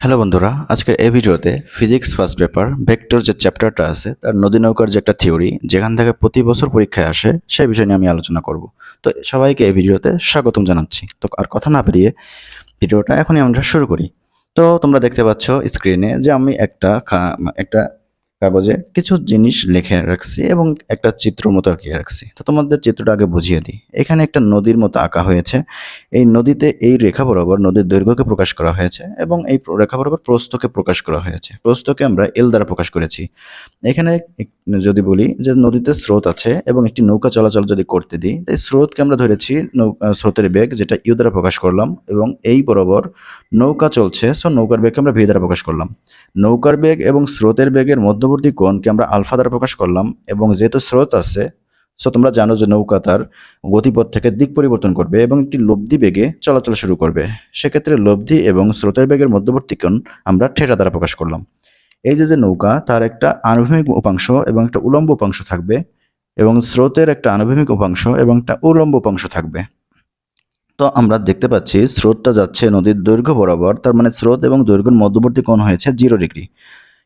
Hello বন্ধুরা আজকের এই ভিডিওতে ফিজিক্স ফার্স্ট পেপার ভেক্টর যে চ্যাপ্টারটা আছে, তার নদী নৌকার যে একটা থিওরি যেখান থেকে প্রতি বছর পরীক্ষায় আসে, সেই বিষয় নিয়ে আমি আলোচনা করব। তো সবাইকে এই ভিডিওতে স্বাগতম জানাচ্ছি। তো আর কথা না পেরিয়ে ভিডিওটা এখনই আমরা শুরু করি। তো তোমরা দেখতে পাচ্ছ স্ক্রিনে যে আমি একটা একটা কাগজে কিছু জিনিস লিখে রাখছি এবং একটা চিত্র মতো আঁকিয়ে রাখছি। তো তোমাদের চিত্রটা আগে বুঝিয়ে দিই। এখানে একটা নদীর মতো আঁকা হয়েছে। এই নদীতে এই রেখা বরাবর নদীর দৈর্ঘ্যকে প্রকাশ করা হয়েছে এবং এই রেখা বরাবর প্রস্তকে প্রকাশ করা হয়েছে। প্রস্তকে আমরা এল দ্বারা প্রকাশ করেছি। এখানে যদি বলি যে নদীতে স্রোত আছে এবং একটি নৌকা চলাচল যদি করতে দিই, এই স্রোতকে আমরা ধরেছি স্রোতের বেগ যেটা ইউ দ্বারা প্রকাশ করলাম এবং এই বরাবর নৌকা চলছে, সো নৌকার বেগকে আমরা ভি দ্বারা প্রকাশ করলাম। নৌকার বেগ এবং স্রোতের বেগের মধ্যবর্তী কোণকে আমরা আলফা দ্বারা প্রকাশ করলাম এবং যেহেতু স্রোত আছে সো তোমরা জানো যে নৌকা তার গতিপথ থেকে দিক পরিবর্তন করবে এবং একটি লব্ধি বেগে চলাচল শুরু করবে। সেক্ষেত্রে লব্ধি এবং স্রোতের বেগের মধ্যবর্তী কোণ আমরা ঠেটা দ্বারা প্রকাশ করলাম। এই যে যে নৌকা তার একটা আনুভূমিক উপাংশ এবং একটা উলম্ব উপাংশ থাকবে এবং স্রোতের একটা আনুভূমিক উপাংশ এবং একটা উলম্ব উপাংশ থাকবে। তো আমরা দেখতে পাচ্ছি স্রোতটা যাচ্ছে নদীর দৈর্ঘ্য বরাবর, তার মানে স্রোত এবং দৈর্ঘ্যের মধ্যবর্তী কোণ হয়েছে জিরো ডিগ্রি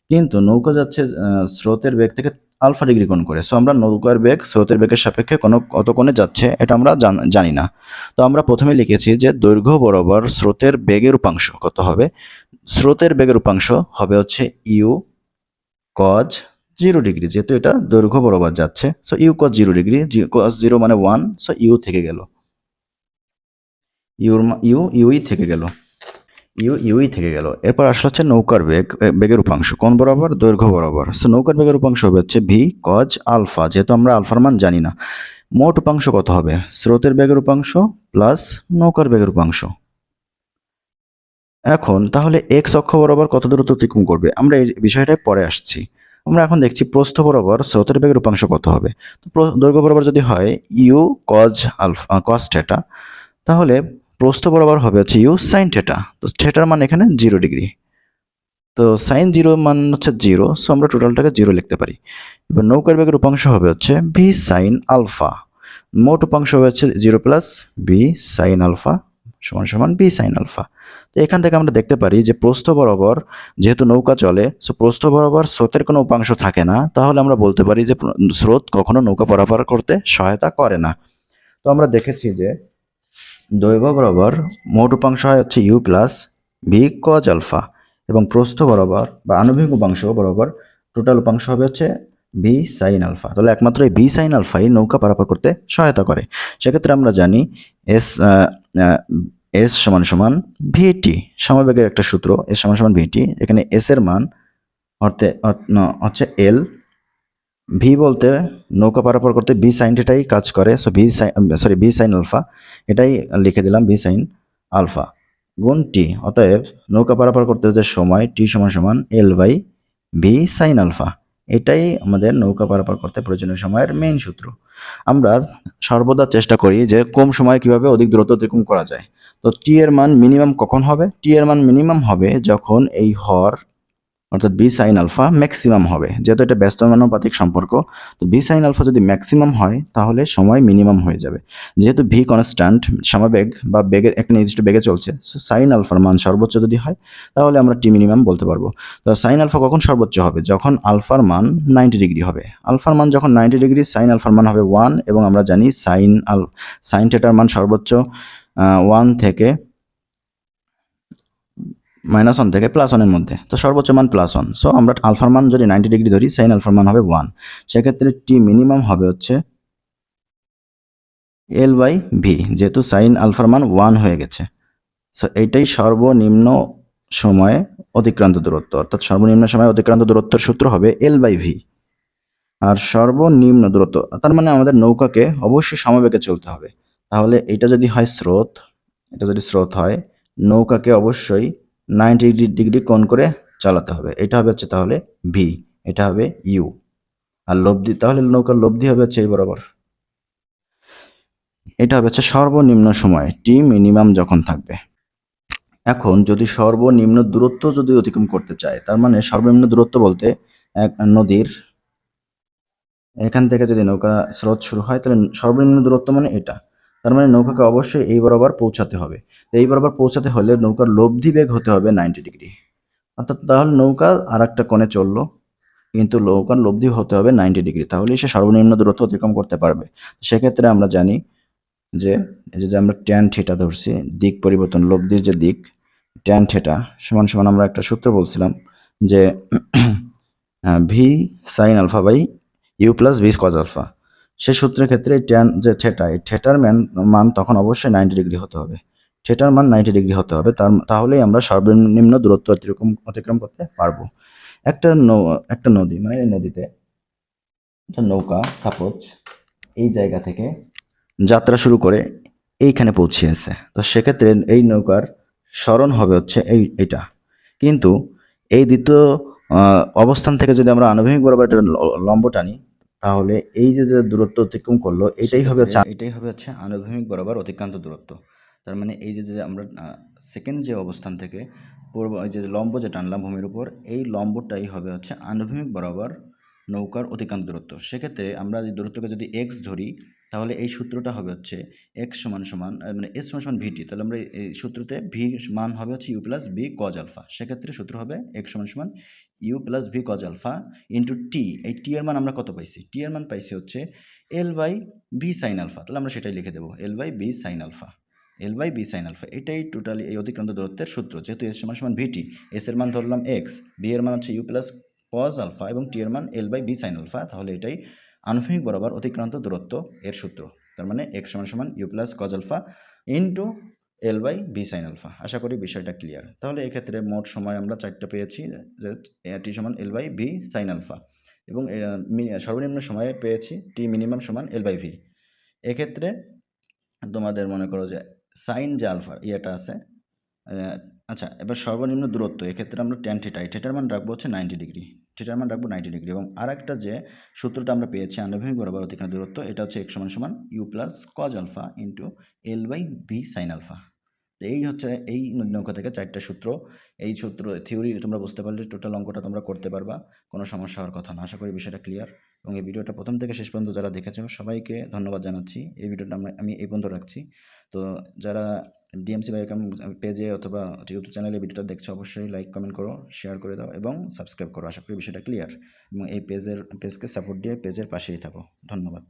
কিন্তু নৌকা যাচ্ছে স্রোতের বেগ থেকে আলফা ডিগ্রি কোণ করে। সো আমরা নৌকার বেগ স্রোতের বেগের সাপেক্ষে কোনো, কত কোণে যাচ্ছে এটা আমরা জান- না। তো আমরা প্রথমে লিখেছি যে দৈর্ঘ্য বরাবর স্রোতের বেগের উপাংশ কত হবে? স্রোতের বেগের উপাংশ হবে হচ্ছে ইউ কজ জিরো ডিগ্রি, যেহেতু এটা দৈর্ঘ্য বরাবর যাচ্ছে। So u cos zero degree cos zero মানে ওয়ান সো ইউ থেকে গেল। ইউর ইউ, ইউই থেকে গেল। ইউ, ইউই থেকে গেল। এরপর আসলে হচ্ছে নৌকার বেগ বেগের উপাংশ। কোন বরাবর? দৈর্ঘ্য বরাবর। সো নৌকার বেগের উপাংশ হবে হচ্ছে ভি কজ আলফা যেহেতু আমরা আলফার মান জানি না। মোট উপাংশ কত হবে? স্রোতের বেগের উপাংশ প্লাস নৌকার বেগের উপাংশ। এখন, তাহলে এক্স অক্ষ বরাবর কত দূরত্ব অতিক্রম করবে? আমরা এই বিষয়টায় পরে আসছি। আমরা এখন দেখছি প্রস্থ বরাবর স্রোতের বেগের উপাংশ কত হবে। তো দৈর্ঘ্য বরাবর যদি হয় u cos alpha cos theta তাহলে প্রস্থ বরাবর হবে হচ্ছে ইউ সাইন থেটা তো থেটার মান এখানে জিরো ডিগ্রি তো সাইন জিরো মান হচ্ছে জিরো সো আমরা টোটালটাকে জিরো লিখতে পারি। এবার নৌকার বেগের উপাংশ হবে হচ্ছে ভি সাইন আলফা মোট উপাংশ হবে হচ্ছে zero plus B sine alpha সমান সমান বি সাইন আলফা তো এখান থেকে আমরা দেখতে পারি যে প্রস্থ বরাবর যেহেতু নৌকা চলে সো প্রস্থ বরাবর স্রোতের কোনো উপাংশ থাকে না, তাহলে আমরা বলতে পারি যে স্রোত কখনো নৌকা পারাপার করতে সহায়তা করে না। তো আমরা দেখেছি যে দৈর্ঘ্য বরাবর মোট উপাংশ হয় হচ্ছে u plus v cos alpha এবং প্রস্থ বরাবর বা আণবিক উপাংশ বরাবর টোটাল উপাংশ হবে হচ্ছে বি সাইন আলফা তাহলে একমাত্র এই বি সাইন আলফাই নৌকা পারাপার করতে সহায়তা করে। সেক্ষেত্রে আমরা জানি এস এস সমান সমান ভিটি সমবেগের একটা সূত্র এস সমান সমান ভিটি এখানে এস এর মান অর্থে হচ্ছে এল ভি বলতে নৌকা পারাপার করতে বি সাইনটাই কাজ করে। So v sine sorry B sine alpha এটাই লিখে দিলাম বি সাইন আলফা গুণ টি অতএব নৌকা পারাপার করতে যে সময় টি সমান সমান L by v sine alpha এটাই আমাদের নৌকা পারাপার করতে প্রয়োজনীয় সময়ের মেইন সূত্র। আমরা সর্বদা চেষ্টা করি যে কম সময়ে কীভাবে অধিক দূরত্ব অতিক্রম করা যায়। তো টি এর মান মিনিমাম কখন হবে? টি এর মান মিনিমাম হবে যখন এই হর অর্থাৎ বি সাইন আলফা ম্যাক্সিমাম হবে। যেহেতু এটা ব্যস্তমানুপাতিক সম্পর্ক, তো বি সাইন আলফা যদি ম্যাক্সিমাম হয়, তাহলে সময় মিনিমাম হয়ে যাবে। যেহেতু ভি কনস্ট্যান্ট সমাবেগ বা বেগে একটা নির্দিষ্ট বেগে চলছে সো সাইন আলফার মান সর্বোচ্চ যদি হয়, তাহলে আমরা টি মিনিমাম বলতে পারব। তো সাইন আলফা কখন সর্বোচ্চ হবে? যখন আলফার মান নাইনটি ডিগ্রি হবে। আলফার মান যখন নাইনটি ডিগ্রি সাইন আলফার মান হবে ওয়ান এবং আমরা জানি সাইন আল সাইন থেটার মান সর্বোচ্চ ওয়ান থেকে মাইনাস ওয়ান থেকে প্লাস ওয়ানের মধ্যে। তো সর্বোচ্চ মান প্লাস ওয়ান সো আমরা আলফার মান যদি নাইনটি ডিগ্রি ধরি সাইন আলফার মান হবে ওয়ান সেক্ষেত্রে টি মিনিমাম হবে হচ্ছে এল বাই ভি যেহেতু সাইন আলফার মান ওয়ান হয়ে গেছে। সো এইটাই সর্বনিম্ন সময়ে অতিক্রান্ত দূরত্ব। অর্থাৎ সর্বনিম্ন সময়ে অতিক্রান্ত দূরত্বের সূত্র হবে এল বাই ভি আর সর্বনিম্ন দূরত্ব, তার মানে আমাদের নৌকাকে অবশ্যই সমবেগে চলতে হবে। তাহলে এটা যদি হয় স্রোত, এটা যদি স্রোত হয়, নৌকাকে অবশ্যই নাইনটি ডিগ্রি কোণ করে চালাতে হবে। এটা হবে হচ্ছে তাহলে ভি এটা হবে ইউ আর লব্ধি, তাহলে নৌকার লব্ধি হবে হচ্ছে এই বরাবর। এটা হবে হচ্ছে সর্বনিম্ন সময় টি মিনিমাম যখন থাকবে। এখন যদি সর্বনিম্ন দূরত্ব যদি অতিক্রম করতে চায়, তার মানে সর্বনিম্ন দূরত্ব বলতে এক নদীর, এখান থেকে যদি নৌকা স্রোত শুরু হয়, তাহলে সর্বনিম্ন দূরত্ব মানে এটা। তার মানে নৌকাকে অবশ্যই এই বরাবর পৌঁছাতে হবে। এই বরাবর পৌঁছাতে হলে নৌকার লব্ধি বেগ হতে হবে নাইনটি ডিগ্রি অর্থাৎ তাহলে নৌকা আর একটা কোণে চলল, কিন্তু নৌকার লব্ধি হতে হবে নাইনটি ডিগ্রি তাহলেই সে সর্বনিম্ন দূরত্ব অতিক্রম করতে পারবে। সেক্ষেত্রে আমরা জানি যে যে আমরা ট্যান থিটা ধরছি, দিক পরিবর্তন, লব্ধির যে দিক ট্যান থিটা সমান সমান আমরা একটা সূত্র বলছিলাম যে v sine alpha by u plus v cos alpha সেই সূত্রের ক্ষেত্রে ট্যান যে থেটা এই থেটার ম্যান মান তখন অবশ্যই নাইনটি ডিগ্রি হতে হবে। থেটার মান নাইনটি ডিগ্রি হতে হবে, তার, তাহলেই আমরা সর্বনিম্ন দূরত্ব অতিক্রম অতিক্রম করতে পারব। একটা নৌ, একটা নদী মানে এই নদীতে একটা নৌকা সাপোজ এই জায়গা থেকে যাত্রা শুরু করে এইখানে পৌঁছিয়েছে তো সেক্ষেত্রে এই নৌকার স্মরণ হবে হচ্ছে এই এটা কিন্তু এই দ্বিতীয় অবস্থান থেকে যদি আমরা আনুভূমিক বরাবর একটা লম্ব টানি তাহলে এই যে যে দূরত্ব অতিক্রম করল এটাই হবে হচ্ছে এটাই হবে হচ্ছে আনুভূমিক বরাবর অতিক্রান্ত দূরত্ব। তার মানে এই যে যে আমরা সেকেন্ড যে অবস্থান থেকে পূর্ব এই যে লম্ব যে টানলাম ভূমির উপর এই লম্বটাই হবে হচ্ছে আনুভূমিক বরাবর নৌকার অতিক্রান্ত দূরত্ব। সেক্ষেত্রে আমরা যে দূরত্বকে যদি এক্স ধরি তাহলে এই সূত্রটা হবে হচ্ছে এক্স সমান সমান মানে এস সমান সমান ভিটি তাহলে আমরা এই সূত্রতে ভি মান হবে হচ্ছে u plus B cos alpha সেক্ষেত্রে সূত্র হবে এক্স সমান সমান u plus v cos alpha into T এই টি এর মান আমরা কত পাইছি? টি এর মান পাইছি হচ্ছে L by B sine alpha তাহলে আমরা সেটাই লিখে দেবো L by B sine alpha L by B sine alpha এটাই টোটালি এই অতিক্রান্ত দূরত্বের সূত্র, যেহেতু এস সমান সমান ভিটি এস এর মান ধরলাম এক্স বি এর মান হচ্ছে ইউ প্লাস কজ আলফা এবং টি এর মান L by B sine alpha তাহলে এটাই আনুভূমিক বরাবর অতিক্রান্ত দূরত্ব এর সূত্র। তার মানে এক্স সমান সমান u plus cos alpha into L by B sine alpha আশা করি বিষয়টা ক্লিয়ার তাহলে এক্ষেত্রে মোট সময় আমরা চারটা পেয়েছি, যে টি সমান L by B sine alpha এবং সর্বনিম্ন সময়ে পেয়েছি টি মিনিমাম সমান এল বাই ভি এক্ষেত্রে তোমাদের মনে করো যে সাইন যে আলফা ইয়েটা আছে আচ্ছা এবার সর্বনিম্ন দূরত্ব, এক্ষেত্রে আমরা টেন থিটা এই থিটার মান রাখব হচ্ছে নাইনটি ডিগ্রি থিটার মান রাখব নাইনটি ডিগ্রি এবং আর একটা যে সূত্রটা আমরা পেয়েছি আনুভূমিক বরাবর অতিক্রান্ত দূরত্ব, এটা হচ্ছে এক সমান সমান u plus cos alpha into L by B sine alpha তো এই হচ্ছে, এই নৌকা থেকে চারটা সূত্র, এই সূত্র থিওরি তোমরা বুঝতে পারলে টোটাল অঙ্কটা তোমরা করতে পারবা, কোনো সমস্যা হওয়ার কথা না, আশা করি বিষয়টা ক্লিয়ার এবং এই ভিডিওটা প্রথম থেকে শেষ পর্যন্ত যারা দেখেছ, সবাইকে ধন্যবাদ জানাচ্ছি। এই ভিডিওটা আমরা, আমি এই পর্যন্ত রাখছি। তো যারা ডিএমসি বায়োকাম পেজে অথবা ইউটিউব চ্যানেলে ভিডিওটা দেখছ, অবশ্যই লাইক কমেন্ট করো শেয়ার করে দাও এবং সাবস্ক্রাইব করো। আশা করি বিষয়টা ক্লিয়ার এবং এই পেজের, পেজকে সাপোর্ট দিয়ে পেজের পাশেই থাকো। ধন্যবাদ।